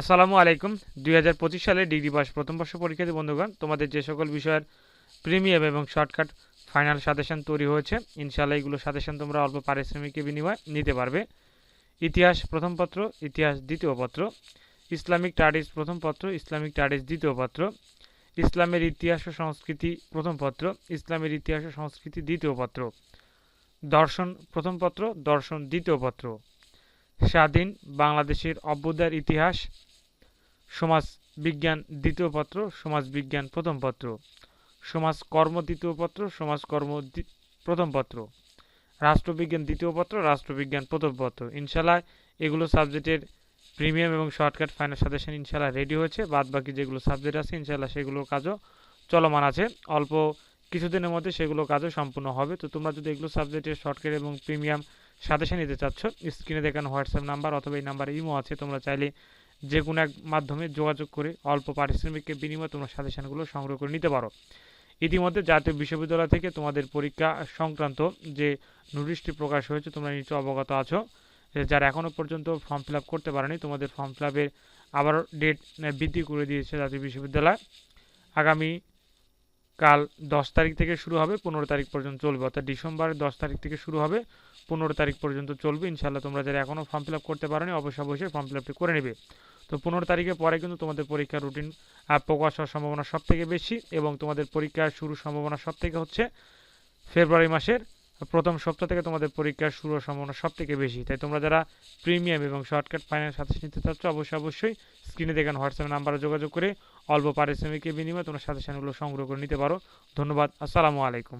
আসসালামু আলাইকুম। দুই হাজার পঁচিশ সালে ডিগ্রি পাস প্রথম বর্ষ পরীক্ষার্থী বন্ধুগণ, তোমাদের যে সকল বিষয়ের প্রিমিয়াম এবং শর্টকাট ফাইনাল সাজেশন তৈরি হয়েছে, ইনশাআল্লাহ এগুলো সাজেশন তোমরা অল্প পারিশ্রমিকের বিনিময়ে নিতে পারবে। ইতিহাস প্রথম পত্র, ইতিহাস দ্বিতীয় পত্র, ইসলামিক স্টাডিজ প্রথম পত্র, ইসলামিক স্টাডিজ দ্বিতীয় পত্র, ইসলামের ইতিহাস ও সংস্কৃতি প্রথম পত্র, ইসলামের ইতিহাস ও সংস্কৃতি দ্বিতীয় পত্র, দর্শন প্রথম পত্র, দর্শন দ্বিতীয় পত্র। স্বাধীন বাংলাদেশের অভ্যুদয়ের ইতিহাস সমাজ বিজ্ঞান দ্বিতীয় পত্র সমাজ বিজ্ঞান প্রথম পত্র। সমাজ কর্ম দ্বিতীয় পত্র সমাজ কর্ম প্রথম পত্র। রাষ্ট্রবিজ্ঞান দ্বিতীয় পত্র, রাষ্ট্রবিজ্ঞান প্রথম পত্র। ইনশাল্লাহ এগুলো সাবজেক্টের প্রিমিয়াম এবং শর্টকাট ফাইনাল সাজেশন ইনশাল্লাহ রেডি হয়েছে। বাদ বাকি যেগুলো সাবজেক্ট আছে ইনশাল্লাহ সেগুলোর কাজও চলমান আছে। অল্প কিছুদিনের মধ্যে সেগুলো কাজও সম্পূর্ণ হবে। তো তোমরা যদি এগুলো সাবজেক্টের শর্টকাট এবং প্রিমিয়াম সাজেশন নিতে চাচ্ছ, স্ক্রিনে দেখানো হোয়াটসঅ্যাপ নাম্বার অথবা এই নাম্বারে ইমো আছে, তোমরা চাইলে যে কোনো এক মাধ্যমে যোগাযোগ করে অল্প পারিশ্রমিকের বিনিময়ে তোমরা সাজেশনগুলো সংগ্রহ করে নিতে পারো। ইতিমধ্যে জাতীয় বিশ্ববিদ্যালয় থেকে তোমাদের পরীক্ষা সংক্রান্ত যে নোটিশটি প্রকাশ হয়েছে, তোমরা নিশ্চয় অবগত আছো। যারা এখনও পর্যন্ত ফর্ম ফিল করতে পারেনি, তোমাদের ফর্ম ফিল আপের আবারও ডেট বৃদ্ধি করে দিয়েছে জাতীয় বিশ্ববিদ্যালয়। আগামী কাল দশ তারিখ থেকে শুরু হবে, পনেরো তারিখ পর্যন্ত চলবে। অর্থাৎ ডিসেম্বরের দশ তারিখ থেকে শুরু হবে, পনেরো তারিখ পর্যন্ত চলবে। ইনশাল্লাহ তোমরা যারা এখনও ফর্ম ফিল আপ করতে পারোনি, অবশ্যই অবশ্যই ফর্ম ফিল আপটি করে নেবে। তো পনেরো তারিখের পরে কিন্তু তোমাদের পরীক্ষার রুটিন প্রকাশ হওয়ার সম্ভাবনা সব থেকে বেশি এবং তোমাদের পরীক্ষার শুরুর সম্ভাবনা সব থেকে হচ্ছে ফেব্রুয়ারি মাসের প্রথম সপ্তাহ থেকে তোমাদের পরীক্ষার শুরু হওয়ার সম্ভাবনা সব থেকে বেশি। তাই তোমরা যারা প্রিমিয়াম এবং শর্টকাট ফাইনাল সাথে নিতে চাচ্ছ, অবশ্যই অবশ্যই স্ক্রিনে দেখানো হোয়াটসঅ্যাপ নাম্বারে যোগাযোগ করে অল্প পারিশ্রমিকের বিনিময়ে তোমরা সাজেশনগুলো সংগ্রহ করে নিতে পারো। ধন্যবাদ আসসালামু আলাইকুম।